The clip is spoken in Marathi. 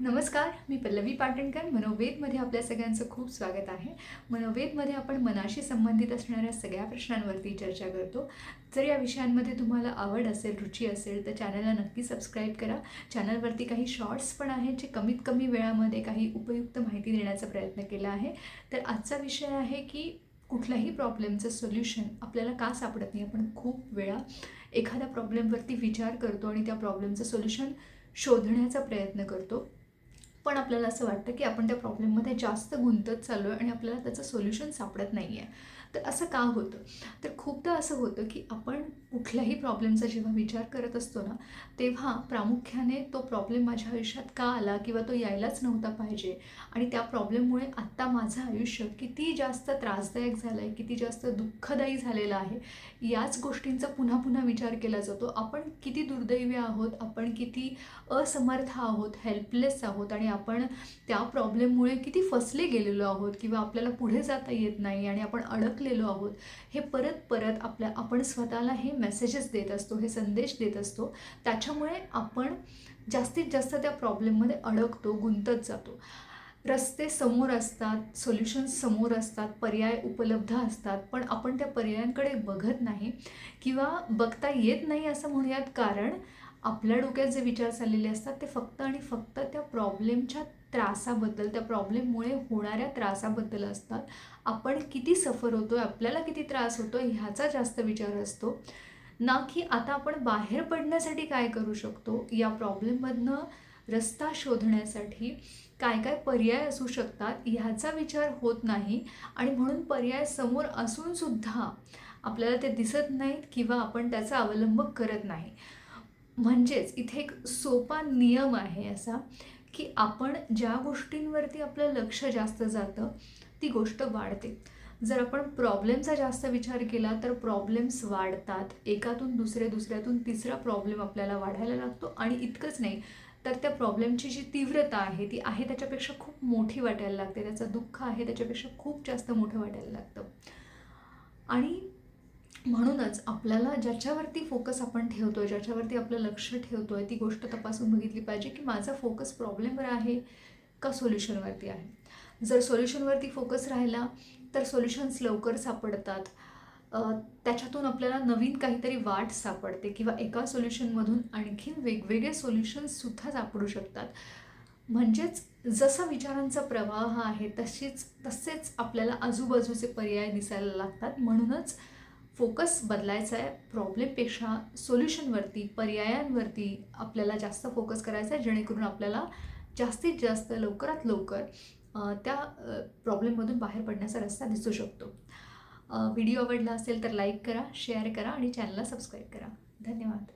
नमस्कार मी पल्लवी पाटणकर. मनोवेदमध्ये आपल्या सगळ्यांचं खूप स्वागत आहे. मनोवेदमध्ये आपण मनाशी संबंधित असणाऱ्या सगळ्या प्रश्नांवरती चर्चा करतो. जर या विषयांमध्ये तुम्हाला आवड असेल रुची असेल तर चॅनलला नक्की सबस्क्राईब करा. चॅनलवरती काही शॉर्ट्स पण आहेत जे कमीत कमी वेळामध्ये काही उपयुक्त माहिती देण्याचा प्रयत्न केला आहे. तर आजचा विषय आहे की कुठल्याही प्रॉब्लेमचं सोल्युशन आपल्याला का सापडत नाही? आपण खूप वेळा एखाद्या प्रॉब्लेमवरती विचार करतो आणि त्या प्रॉब्लेमचं सोल्युशन शोधण्याचा प्रयत्न करतो. पण आपल्याला असं वाटतं की आपण त्या प्रॉब्लेममध्ये जास्त गुंतत चाललो आहे आणि आपल्याला त्याचं सोल्युशन सापडत नाही आहे तर असं का होतं? तर खूपदा असं होतं की आपण कुठल्याही प्रॉब्लेमचा जेव्हा विचार करत असतो ना तेव्हा प्रामुख्याने तो प्रॉब्लेम माझ्या आयुष्यात का आला किंवा तो यायलाच नव्हता पाहिजे. आणि त्या प्रॉब्लेममुळे आत्ता माझं आयुष्य किती जास्त त्रासदायक झालं आहे किती जास्त दुःखदायी झालेलं आहे याच गोष्टींचा पुन्हा पुन्हा विचार केला जातो. आपण किती दुर्दैवी आहोत आपण किती असमर्थ आहोत हेल्पलेस आहोत आणि आपण त्या प्रॉब्लेममुळे किती फसले गेलेलो आहोत किंवा आपल्याला पुढे जाता येत नाही आणि आपण अडकलेलो आहोत हे परत परत आपल्या आपण स्वतःला हे मेसेजेस देत असतो हे संदेश देत असतो. त्याच्यामुळे आपण जास्तीत जास्त त्या प्रॉब्लेममध्ये अडकतो गुंतत जातो. रस्ते समोर असतात सोल्युशन्स समोर असतात पर्याय उपलब्ध असतात पण आपण त्या पर्यायांकडे बघत नाही किंवा बघता येत नाही असं म्हणूयात कारण आपल्या डोक्यात जे विचार चाललेले असतात ते फक्त आणि फक्त त्या प्रॉब्लेमच्या त्रासाबद्दल त्या प्रॉब्लेममुळे होणाऱ्या त्रासाबद्दल असतात. आपण किती सफर होतो आहे आपल्याला किती त्रास होतो आहे ह्याचा जास्त विचार असतो. ना की आता आपण बाहेर पडण्यासाठी काय करू शकतो? या प्रॉब्लेममधनं रस्ता शोधण्यासाठी काय काय पर्याय असू शकतात ह्याचा विचार होत नाही. आणि म्हणून पर्याय समोर असूनसुद्धा आपल्याला ते दिसत नाहीत किंवा आपण त्याचा अवलंब करत नाही. म्हणजेच इथे एक सोपा नियम आहे असा की आपण ज्या गोष्टींवरती आपलं लक्ष जास्त जातं ती गोष्ट वाढते. जर आपण प्रॉब्लेमचा जास्त विचार केला तर प्रॉब्लेम्स वाढतात. एकातून दुसऱ्या दुसऱ्यातून तिसरा प्रॉब्लेम आपल्याला वाढायला लागतो आणि इतकंच नाही तर त्या प्रॉब्लेमची जी तीव्रता आहे ती आहे त्याच्यापेक्षा खूप मोठी वाटायला लागते. त्याचं दुःख आहे त्याच्यापेक्षा खूप जास्त मोठं वाटायला लागतं. आणि म्हणूनच आपल्याला ज्याच्यावरती फोकस आपण ठेवतो आहे ज्याच्यावरती आपलं लक्ष ठेवतो आहे ती गोष्ट तपासून बघितली पाहिजे की माझा फोकस प्रॉब्लेमवर आहे का सोल्युशनवरती आहे? जर सोल्युशनवरती फोकस राहिला तर सोल्युशन्स लवकर सापडतात. त्याच्यातून आपल्याला नवीन काहीतरी वाट सापडते किंवा एका सोल्युशनमधून आणखीन वेगवेगळे सोल्युशन्ससुद्धा सापडू शकतात. म्हणजेच जसा विचारांचा प्रवाह आहे तशीच तसेच आपल्याला आजूबाजूचे पर्याय दिसायला लागतात. म्हणूनच फोकस बदलायचा आहे प्रॉब्लेमपेक्षा सोल्युशनवरती पर्यायांवरती आपल्याला जास्त फोकस करायचा आहे जेणेकरून आपल्याला जास्तीत जास्त लवकरात लवकर त्या प्रॉब्लेममधून बाहेर पडण्याचा रस्ता दिसू शकतो. व्हिडिओ आवडला असेल तर लाईक करा शेअर करा आणि चॅनलला सबस्क्राईब करा. धन्यवाद.